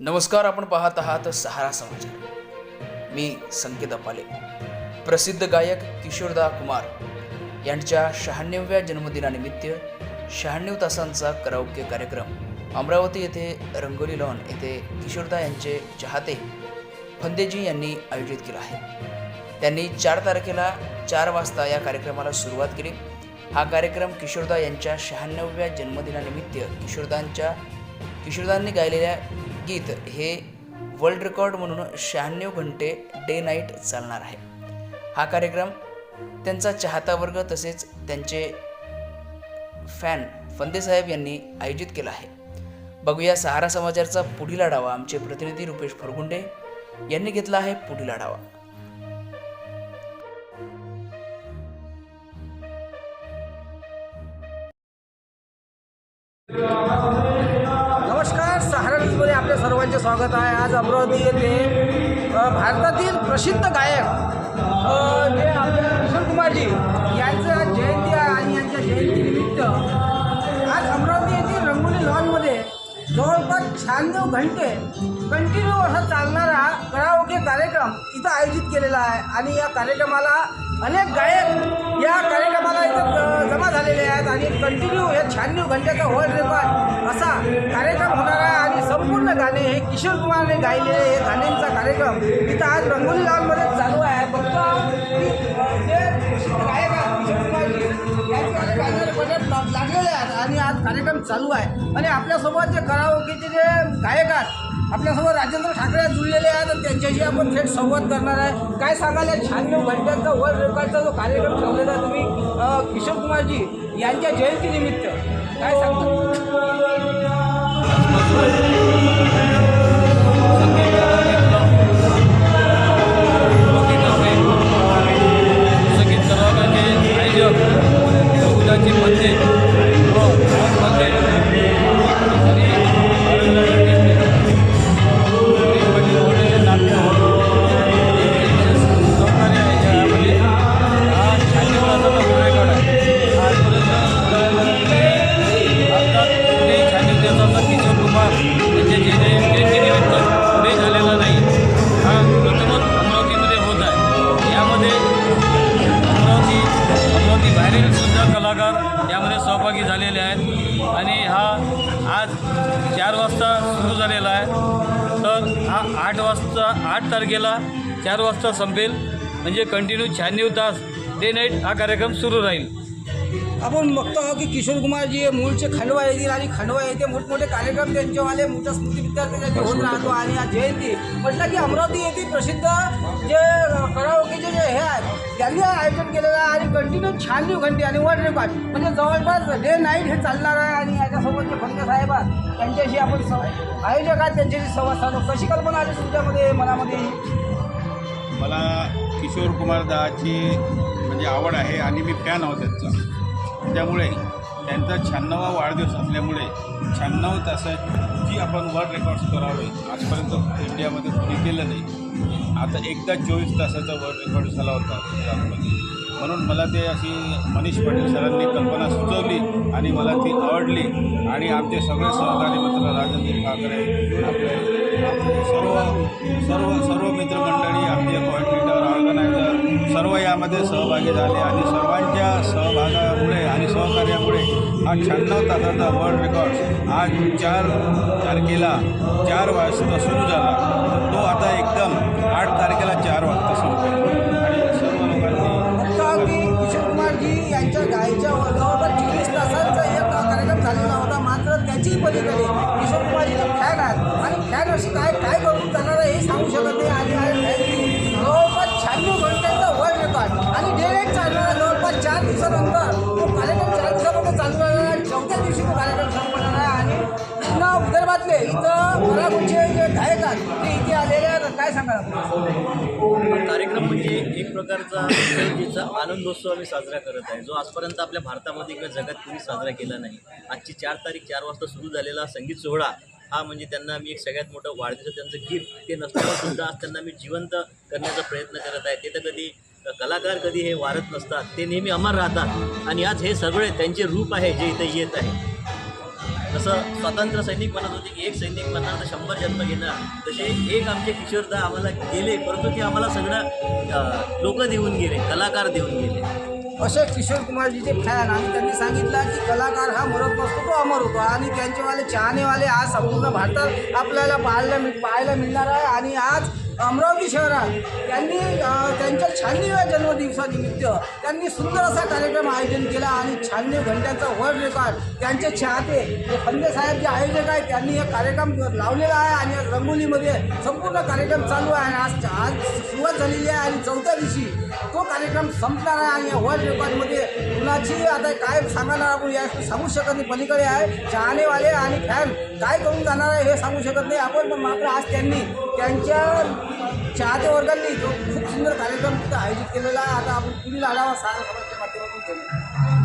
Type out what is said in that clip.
नमस्कार आपण पाहत आहात सहारा समाचार मी संकेत अपाले. प्रसिद्ध गायक किशोरदा कुमार यांच्या शहाण्णव्या जन्मदिनानिमित्त शहाण्णव तासांचा कराओके कार्यक्रम अमरावती येथे रंगोली लॉन येथे किशोरदा यांचे चाहते फंदेजी यांनी आयोजित केला आहे. त्यांनी चार तारखेला चार वाजता या कार्यक्रमाला सुरुवात केली. हा कार्यक्रम किशोरदा यांच्या शहाण्णव्या जन्मदिनानिमित्त किशोरदांच्या किशोरदांनी गायलेल्या गीत हे वर्ल्ड रेकॉर्ड म्हणून शहाण्णव घंटे डे नाईट चालणार आहे. हा कार्यक्रम त्यांचा चाहता वर्ग तसेच त्यांचे फॅन फंदेसाहेब यांनी आयोजित केला आहे. बघूया सहारा समाचारचा पुढील आढावा. आमचे प्रतिनिधी रुपेश फरगुंडे यांनी घेतला आहे पुढील आढावा. नमस्कार सहारा न्यूजमध्ये आपल्या सर्वांचे स्वागत आहे. आज अमरावती येथे भारतातील प्रसिद्ध गायक जे आपल्या किशोर कुमारजी यांचं आज जयंती आहे आणि यांच्या जयंतीनिमित्त आज अमरावती येथील रंगोली लॉनमध्ये जवळपास शहाण्णव घंटे कंटिन्यू असा चालणारा कराओके कार्यक्रम इथं आयोजित केलेला आहे. आणि या कार्यक्रमाला अनेक गायक या कार्यक्रमाला इथं जमा झालेले आहेत आणि कंटिन्यू या शहाण्णव घंट्याचा वर्ल्ड निर्माण असा कार्यक्रम होणार आहे आणि संपूर्ण गाणे हे किशोर कुमारने गायलेले हे गाण्यांचा कार्यक्रम इथं आज रंगोली लॉनमध्ये चालू आहे. फक्त गायक लागलेले आहेत आणि आज कार्यक्रम चालू आहे. आणि आपल्यासोबत जे करावं की जे गायक आहेत आपल्यासोबत राजेंद्र ठाकरे जुळलेले आहेत आणि त्यांच्याशी आपण थेट संवाद करणार आहे. काय सांगाल या शहाण्णव घंट्यांचा वर्ल्ड रेकॉर्डचा जो कार्यक्रम ठेवलेला आहे तुम्ही? किशोर कुमारजी यांच्या जयंतीनिमित्त काय सांगतो? अमरावती सुद्धा कलाकार यामध्ये सहभागी झालेले आहेत. आणि हा आज चार वाजता सुरू झालेला आहे. तर हा आठ वाजता आठ तारखेला चार वाजता संपेल. म्हणजे कंटिन्यू शहाण्णव तास डे नाईट हा कार्यक्रम सुरू राहील. आपण बघतो आहोत की किशोर कुमारजी हे मूळचे खंडवा येथील आणि खंडवा येथे मोठमोठे कार्यक्रम त्यांच्यावाले मोठ्या स्मृती विद्यार्थ्यांचे होत राहतो आणि आज जयंती म्हटलं की अमरावती येथील प्रसिद्ध जे कराओकेचे जे हे आहेत त्यांनी आयोजन केलेलं आहे आणि कंटिन्यू शहाण्णव घंटे आणि रेकॉर्ड म्हणजे जवळपास डे नाईट हे चालणार आहे आणि याच्यासोबत जे फंद साहेब आहेत त्यांच्याशी आपण स आयोजक आहेत त्यांच्याशी संवाद साधू. कशी कल्पना आली तुमच्यामध्ये मनामध्ये? मला किशोर कुमार दाची म्हणजे आवड आहे आणि मी फॅन आहोत त्यांचा. त्यामुळे त्यांचा शहाण्णवा वाढदिवस असल्यामुळे शहाण्णव तासाची आपण वर्ल्ड रेकॉर्ड्स करावे आजपर्यंत इंडियामध्ये कोणी केलं नाही. आता एकदा चोवीस तासाचा वर्ल्ड रेकॉर्ड झाला होता. गुजरातमध्ये म्हणून मला ते अशी मनीष पाटील सरांनी कल्पना सुचवली आणि मला ती आवडली. आणि आमचे सगळे सहकारी मित्र राजेंद्र ठाकरे आपले सर्व सर्व सर्व मित्रमंडळी आमचे कॉर्डिनेटर ऑर्गनायझर सर्व यामध्ये सहभागी झाले आणि सर्वांच्या सहभागा सहकार्यामुळे हा शहाण्णव तासाचा वर्ल्ड रेकॉर्ड आज चार तारखेला चार वाजता सुरू झाला. तो आता एकदम आठ तारखेला चार वाजता संपेल. गावातले इथं मराठीचे जे गायक आहेत ते इथे आलेले आहेत. काय सांगाल कार्यक्रम म्हणजे एक प्रकारचा विसर्जनेचा आनंदोत्सव आम्ही साजरा करत आहे. जो आजपर्यंत आपल्या भारतामध्ये किंवा जगात कुणी साजरा केला नाही. आजची चार तारीख चार वाजता सुरू झालेला संगीत सोहळा हा म्हणजे त्यांना मी एक सगळ्यात मोठं वाढदिवस त्यांचं गिफ्ट ते नसताना सुद्धा आज त्यांना मी जिवंत करण्याचा प्रयत्न करत आहे. ते तर कधी कलाकार कधी हे वारत नसतात ते नेहमी अमर राहतात. आणि आज हे सगळे त्यांचे रूप आहे जे इथे येत आहे. जसं स्वतंत्र सैनिक म्हणत होते की एक सैनिक म्हणणार तर शंभर जन्म घेणार. तसे एक आमचे किशोरदा आम्हाला गेले परंतु ते आम्हाला सगळं लोक देऊन गेले कलाकार देऊन गेले. असे किशोर कुमारजीचे फॅन आणि त्यांनी सांगितलं की कलाकार हा मरत नसतो तो अमर होतो. आणि त्यांचेवाले चाहनेवाले आज संपूर्ण भारतात आपल्याला पाहायला मिळ पाहायला मिळणार आहे. आणि आज अमरावती शहरात त्यांनी त्यांच्या शहाण्णव्या जन्मदिवसानिमित्त त्यांनी सुंदर असा कार्यक्रम आयोजन केला आणि शहाण्णव घंट्याचा वर्ल्ड रेकॉर्ड त्यांचे चाहते जे फंदेसाहेब जे आयोजक आहेत त्यांनी हे कार्यक्रम लावलेला आहे आणि रंगोलीमध्ये संपूर्ण कार्यक्रम चालू आहे. आणि आज आज सुरुवात झालेली आहे आणि चौथ्या दिवशी तो कार्यक्रम संपणार आहे आणि या वर्ल्ड रेकॉर्डमध्ये कुणाची आता काय सांगणार आपण या सांगू शकत नाही. पलीकडे आहे चाहनेवाले आणि फॅन काय करून जाणार आहे हे सांगू शकत नाही. आपण पण मात्र आज त्यांनी त्यांच्या चाहते वर्गांनी जो खूप सुंदर कार्यक्रम तिथं आयोजित केलेला आता आपण पुढील आढावा सारा समाजच्या माध्यमातून करू